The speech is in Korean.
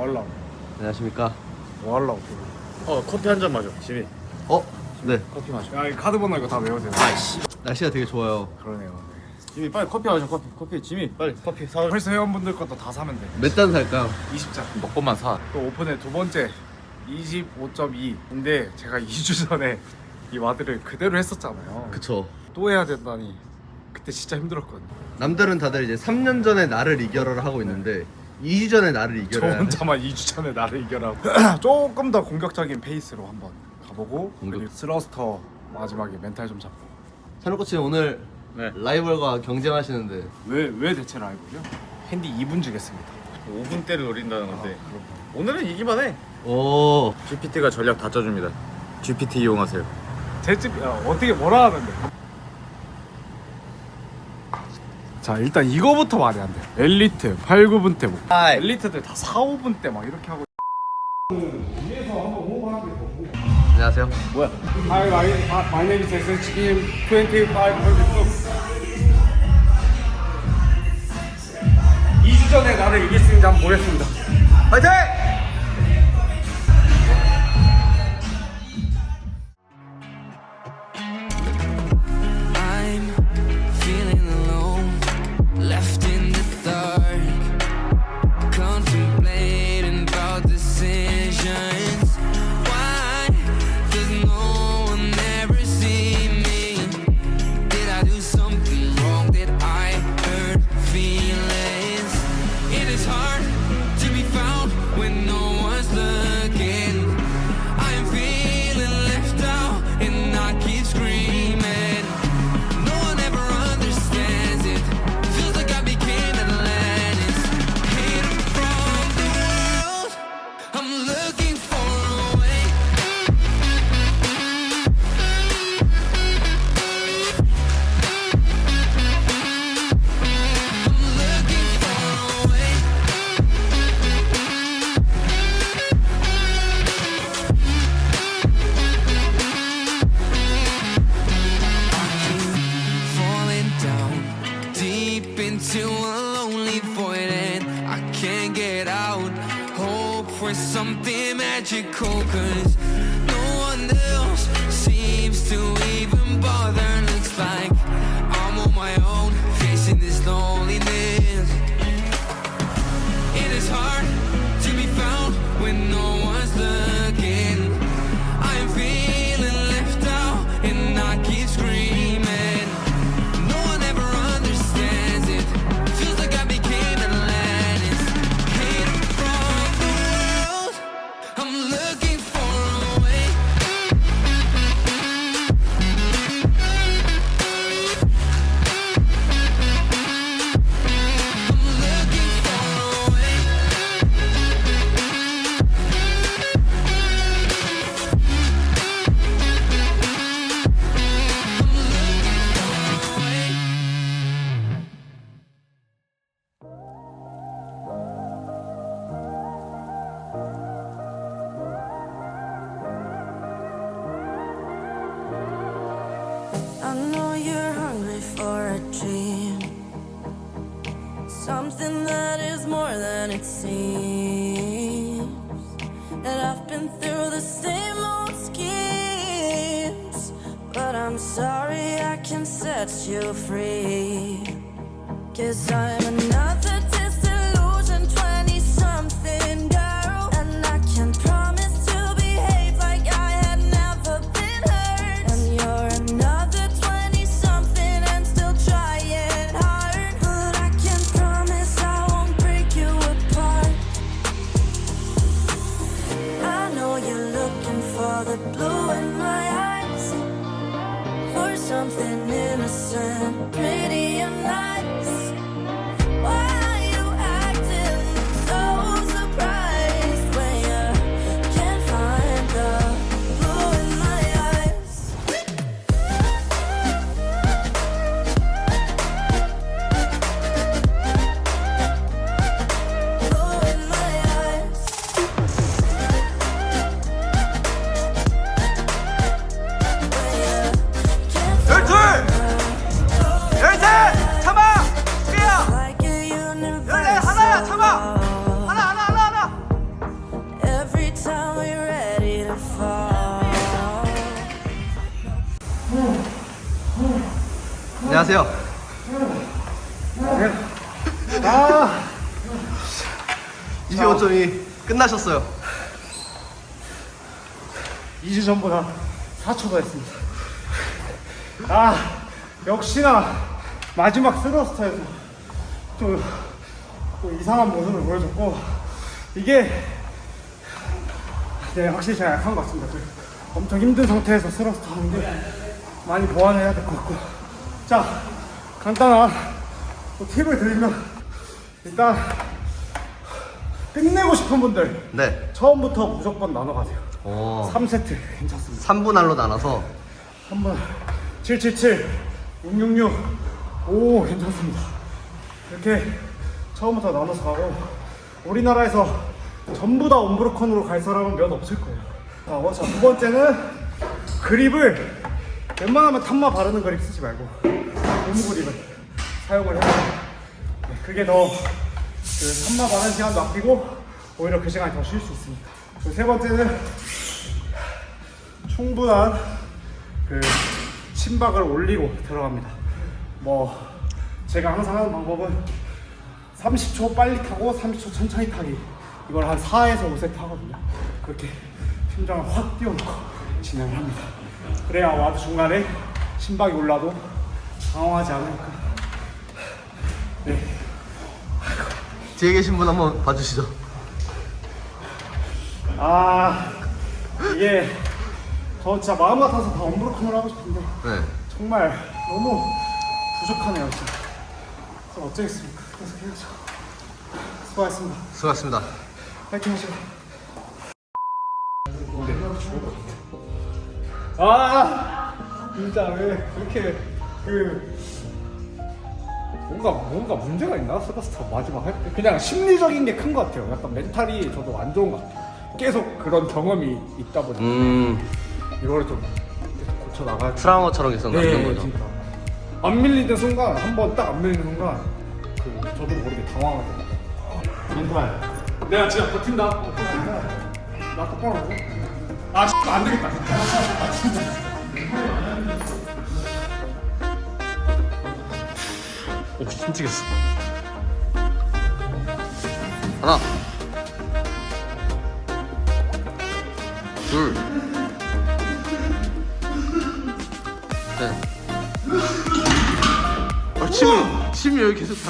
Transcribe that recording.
뭐 하려고? 안녕하십니까? 뭐 하려고? 어 커피 한 잔 마셔 지민 어? 네. 커피 마셔 야, 이 카드 번호 이거 다 외우세요. 아이씨 날씨가 되게 좋아요. 그러네요. 지민 빨리 커피 마셔 커피 커피 지민 빨리 커피 사 펄스 회원분들 것도 다 사면 돼. 몇잔 살까요? 20잔. 먹고만 사 또 오픈의 두 번째 25.2인데 제가 2주 전에 이 와드를 그대로 했었잖아요. 그쵸. 또 해야 된다니 그때 진짜 힘들었거든요. 남들은 다들 이제 3년 전에 나를 이겨라를 하고 있는데 2주 전에 나를 저 이겨라. 혼자만 2주 전에 나를 이겨라고. 조금 더 공격적인 페이스로 한번 가보고 공격. 그리고 스러스터 마지막에 멘탈 좀 잡고. 찬호코치님 오늘 네. 라이벌과 경쟁하시는데. 왜, 왜 대체 라이브요? 핸디 2분 주겠습니다. 5분 대를 노린다는 건데. 오늘은 이기만 해. 오. GPT가 전략 다 짜줍니다. GPT 이용하세요. 제집 어, 어떻게 뭐라 하는데 자 일단 이거부터 말이 안돼 엘리트 8, 9분 때 뭐. 하이. 엘리트들 다 4, 5분 때 막 이렇게 하고. 안녕하세요. 뭐야 Hi, my, my name is SH Kim 2532. 2주 전에 나를 이길 수 있는지 한번 보겠습니다. 화이팅! For something magical, cause I know you're hungry for a dream. Something that is more than it seems. And I've been through the same old schemes. But I'm sorry I can set you free. Cause I'm another 안녕하세요. 아 25점이 끝나셨어요. 2주 전보다 4초 더 했습니다. 아 역시나 마지막 스러스터에서 또, 또 이상한 모습을 보여줬고 이게 네, 확실히 제가 약한 것 같습니다. 그 엄청 힘든 상태에서 스러스터 하는데 많이 보완해야 될 것 같고 자 간단한 또 팁을 드리면 일단 끝내고 싶은 분들 네. 처음부터 무조건 나눠 가세요. 오. 3세트 괜찮습니다. 3분 할로 나눠서 한번 777, 666, 오 괜찮습니다. 이렇게 처음부터 나눠서 가고 우리나라에서 전부 다 온브로컨으로 갈 사람은 몇 없을 거예요. 자, 어, 자, 두 번째는 그립을 웬만하면 탐마 바르는 그립 쓰지 말고 고무 그립을 사용을 해요. 네, 그게 더그 탐마 바르는 시간도 아끼고 오히려 그 시간이 더 쉴 수 있습니다. 그리고 세 번째는 충분한 그 심박을 올리고 들어갑니다. 뭐 제가 항상 하는 방법은 30초 빨리 타고 30초 천천히 타기 이걸 한 4에서 5세트 하거든요. 그렇게 심장을 확 띄워놓고 진행을 합니다. 그래야 와드 중간에 심박이 올라도 당황하지 않으니까. 네. 뒤에 계신 분 한번 봐주시죠. 아 이게 저 진짜 마음 같아서 다 엄브로컨을 하고 싶은데 네. 정말 너무 부족하네요 진짜 그래서 어쩌겠습니까 계속 해야죠 수고하셨습니다 수고하셨습니다. 파이팅 하시고 아 진짜 왜 그렇게 그 뭔가 뭔가 문제가 있나 스가스터 마지막 할 때 그냥 심리적인 게 큰 것 같아요 약간 멘탈이 저도 안 좋은 것 같아요 계속 그런 경험이 있다 보니까 음, 이거를 좀 계속 고쳐 나가야 돼 트라우마처럼 계속 남는 네, 거죠. 진짜. 안 밀리는 순간, 한 번 딱 안 밀리는 순간, 그, 저도 모르게 당황하더라고요. 정말. 내가 진짜 버틴다. 나 똑바로. 아, 씨, 안 되겠다, 진짜. 오, 힘들겠어. 하나, 둘, 셋. 아, 침이, 침이 여기 계속 담.